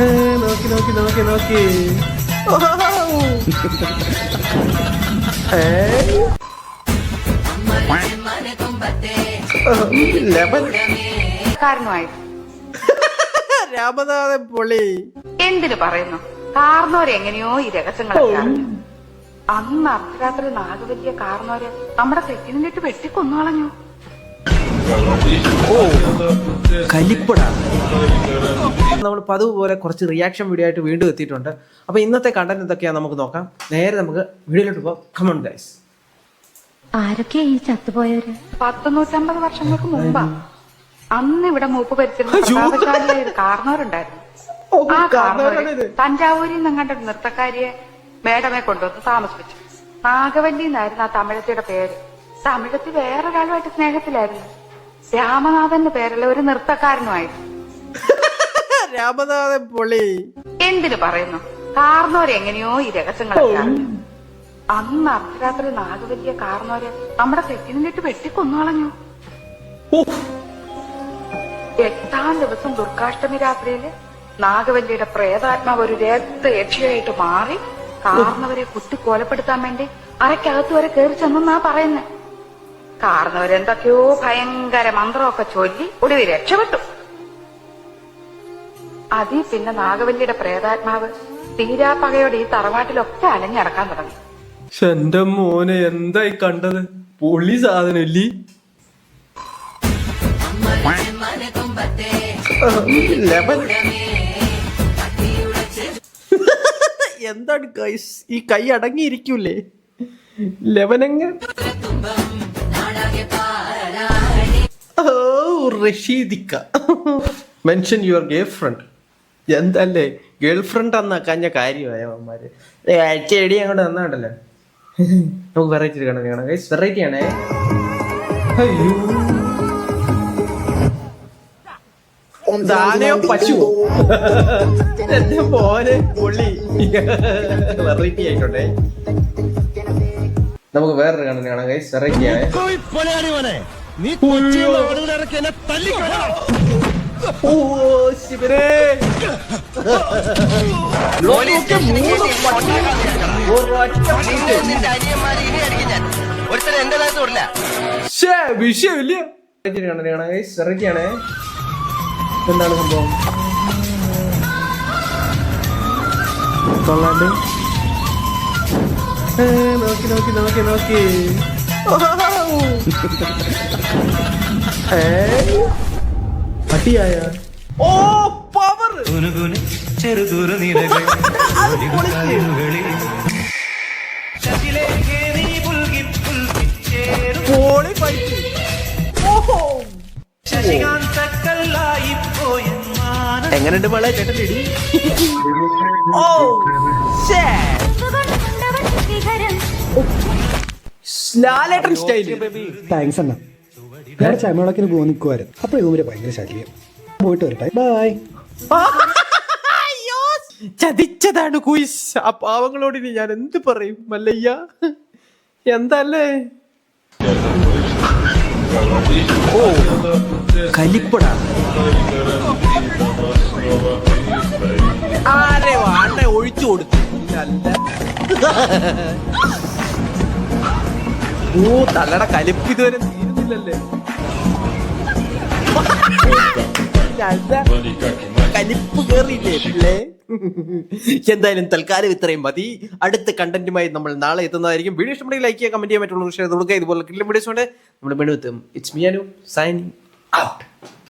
നോക്കി നോക്കി നോക്കി നോക്കി. ഏ? ലെമൺ കാരണമായിട്ട് രാമനാഥൻ പൊളി. എന്തിനു പറയുന്നു? കാർന്നോര് എങ്ങനെയോ ഈ രഹസ്യങ്ങളൊക്കെ അന്ന് അർദ്ധരാത്രി നാഗവല്യ കാർന്നോര് നമ്മുടെ സെറ്റിനിട്ട് വെട്ടിക്കൊന്നു കളഞ്ഞു. കലിപ്പട നമ്മൾ പതിവ് പോലെ കുറച്ച് റിയാക്ഷൻ വീഡിയോ ആയിട്ട് വീണ്ടും എത്തിയിട്ടുണ്ട്. അപ്പൊ ഇന്നത്തെ കണ്ടന്റ് എന്തൊക്കെയാ നമുക്ക് നോക്കാം. നേരെ നമുക്ക് വീഡിയോയിലോട്ട് പോകാം കമൺ ഗൈസ് ആരൊക്കെയാ ഈ ചത്തുപോയവര്? പത്ത് നൂറ്റമ്പത് വർഷങ്ങൾക്ക് മുമ്പാ അന്ന് ഇവിടെ മൂപ്പ് ഭരിച്ചിരുന്ന ഓ, ആ കാർന്നോരാണ് തഞ്ചാവൂരിൽ നിന്നങ്ങണ്ട ഒരു നൃത്തക്കാരിയെ മേഡമെ കൊണ്ടുവന്ന് താമസിപ്പിച്ചു. നാഗവല്ലി എന്നായിരുന്നു ആ തമിഴത്തിയുടെ പേര്. തമിഴത്തി വേറൊരാളുമായിട്ട് സ്നേഹത്തിലായിരുന്നു. രാമനാഥന്റെ പേരുള്ള ഒരു നൃത്തക്കാരനുമായിരുന്നു. രാമനാഥൻ പൊളി. എന്തിനു പറയുന്നു? കാർന്നോര് എങ്ങനെയോ ഈ രഹസ്യങ്ങളൊക്കെ അന്ന് അർദ്ധരാത്രി നാഗവല്യ കാർന്നോര് നമ്മുടെ തെക്കിനിട്ട് വെട്ടിക്കൊന്നു കളഞ്ഞു. എട്ടാം ദിവസം ദുർഗാഷ്ടമി രാത്രിയിൽ നാഗവല്ലിയുടെ പ്രേതാത്മാവ് ഒരു രക്ത യക്ഷിയായിട്ട് മാറി കാർന്നവരെ കുത്തി കൊലപ്പെടുത്താൻ വേണ്ടി അരക്കകത്ത് വരെ കയറി ചെന്നാ പറയുന്നേ. കാർന്നവരെന്തൊക്കെയോ ഭയങ്കര മന്ത്രമൊക്കെ ചൊല്ലി ഒടുവിൽ രക്ഷപ്പെട്ടു. അതി പിന്നെ നാഗവല്ലിയുടെ പ്രേതാത്മാവ് തീരാപ്പകയോടെ ഈ തറവാട്ടിലൊക്കെ അലഞ്ഞടക്കാൻ തുടങ്ങി. എന്റെ മോനെ എന്തായി കണ്ടത്? പൊളി സാധനല്ലേ എന്താണ് ഈ കൈ അടങ്ങിയിരിക്കൂലേ? ലെവനെങ്ങ? റഷീദിക്ക. മെൻഷൻ യുവർ ഗേൾ ഫ്രണ്ട് എന്തല്ലേ? ഗേൾ ഫ്രണ്ട് അന്ന കഞ്ഞ കാര്യമായ അവന്മാര്? ചെടി അങ്ങോട്ട് തന്നാണ്ടല്ലോ. നമുക്ക് വെറൈറ്റി കാണാൻ കാണാം. ഗൈസ് വെറൈറ്റി ആണേ. അയ്യോ. ദാനയോ പശു? എന്റെ മോനെ പൊള്ളി. വെറൈറ്റി ആയിക്കോട്ടെ നമുക്ക് വേറൊരു കണ്ടന്റ് കാണാം ഗൈസ് ശ്ശേ, വിഷയമില്ല. കാണാം ഗൈസ് എന്താണ് സംഭവം? കൊള്ളാണ്ട് നോക്കി നോക്കി നോക്കി നോക്കി. പട്ടിയായ? ഓ പവർ. ചെറുതൂര നിരകൾ പോളി പൈറ്റ് ഓഹോ. എങ്ങനെയുണ്ട് മോളെ? ചേട്ടൻ ഇടി? ഓ. ലാലേട്ടൻ സ്റ്റൈൽ. താങ്ക്സ് അണ്ണ. ഞാൻ ചമളക്കിന് പോകാൻ നിൽക്കുമായിരുന്നു അപ്പോൾ ഇവർ ഭയങ്കര ശല്യം പോയിട്ട് വരട്ടെ. ബൈ അയ്യോ ചതിച്ചതാണ് കുയിസ്. ആ പാവങ്ങളോട് ഇനി ഞാൻ എന്ത് പറയും? മല്ലയ്യ എന്തല്ലേ? ഓ കലിപ്പട. ആരെ വാണ്ട ഒഴിച്ചു കൊടുത്തു. അല്ല ഓ തള്ളയുടെ കലിപ്പ് ഇതുവരെ തീരുന്നില്ലല്ലേ? നല്ല കലിപ്പ് കേറിയില്ലേ എന്തായാലും തൽക്കാലം ഇത്രയും മതി. അടുത്ത കണ്ടന്റുമായി നമ്മൾ നാളെ എത്തുന്നതായിരിക്കും. വീഡിയോ ഇഷ്ടപ്പെട്ടെങ്കിൽ ലൈക്ക് ചെയ്യുക കമന്റ് ചെയ്യാൻ പറ്റുള്ളൂ ഷെയർ കൊടുക്കുക. ഇതുപോലെ കിട്ടും വീഡിയോസ് ഉണ്ട് നമ്മൾ വീണ്ടും എത്തും. It's Anu signing out